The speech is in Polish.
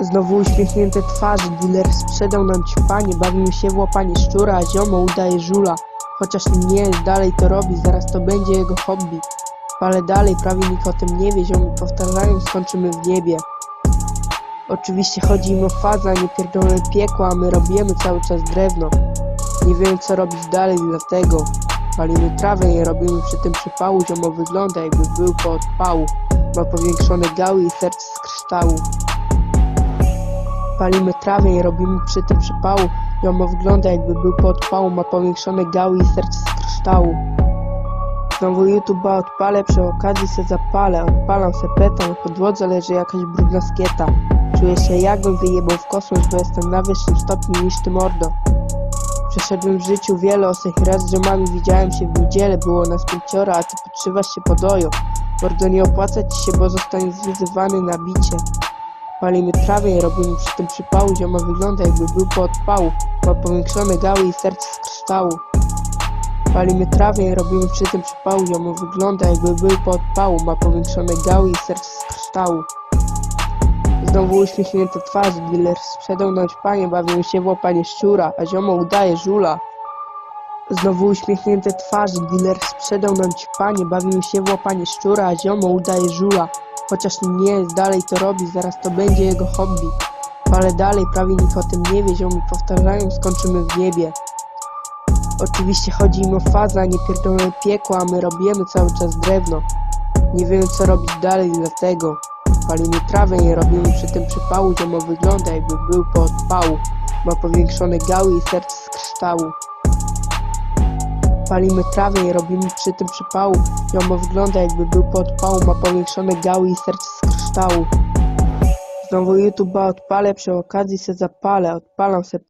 Znowu uśmiechnięte twarze, dealer sprzedał nam ćpanie, bawimy się w łapanie szczura, a ziomo udaje żula. Chociaż nie jest, dalej to robi, zaraz to będzie jego hobby. Ale dalej, prawie nikt o tym nie wie, ziomy powtarzają, skończymy w niebie. Oczywiście chodzi im o fazę, nie pierdolone piekło, a my robimy cały czas drewno. Nie wiem co robić dalej, dlatego palimy trawę i robimy przy tym przypału, ziomo wygląda jakby był po odpału. Ma powiększone gały i serce z kryształu. Palimy trawę i robimy przy tym przypału. Jomo wygląda jakby był po odpału, ma powiększone gały i serce z kryształu. Znowu YouTube'a odpalę, przy okazji se zapalę. Odpalam se peta, na podłodze leży jakaś brudna skieta. Czuję się jakbym wyjebał w kosmos, bo jestem na wyższym stopniu niż ty mordo. Przeszedłem w życiu wiele osób raz z ziomami widziałem się w niedzielę, było nas pięcioro, a ty podszywasz się pod ojo. Mordo nie opłaca ci się, bo zostaniesz wyzywany na bicie. Palimy trawę i robimy przy tym przypału, zioma wygląda jakby był po odpału. Ma powiększone gały i serce z kryształu. Palimy trawę i robimy przy tym przypału, zioma wygląda jakby był po odpału. Ma powiększone gały i serce z kryształu. Znowu uśmiechnięte twarze, dealer sprzedał nam panie, bawimy się w łapanie szczura, a ziomo udaje żula. Znowu uśmiechnięte twarze, dealer sprzedał nam panie, bawimy się w łapanie szczura, a ziomo udaje żula. Chociaż nie dalej to robi, zaraz to będzie jego hobby. Ale dalej, prawie nikt o tym nie wie, ziomy powtarzają, skończymy w niebie. Oczywiście chodzi im o fazę, nie pierdolone piekło, a my robimy cały czas drewno. Nie wiem co robić dalej, dlatego palimy trawę i robimy przy tym przypału, ziomo wygląda jakby był po odpału. Ma powiększone gały i serce z kryształu. Palimy trawę i robimy przy tym przypału. Jomo wygląda jakby był po odpału, ma powiększone gały i serce z kryształu. Znowu YouTube'a odpalę, przy okazji se zapalę, odpalam se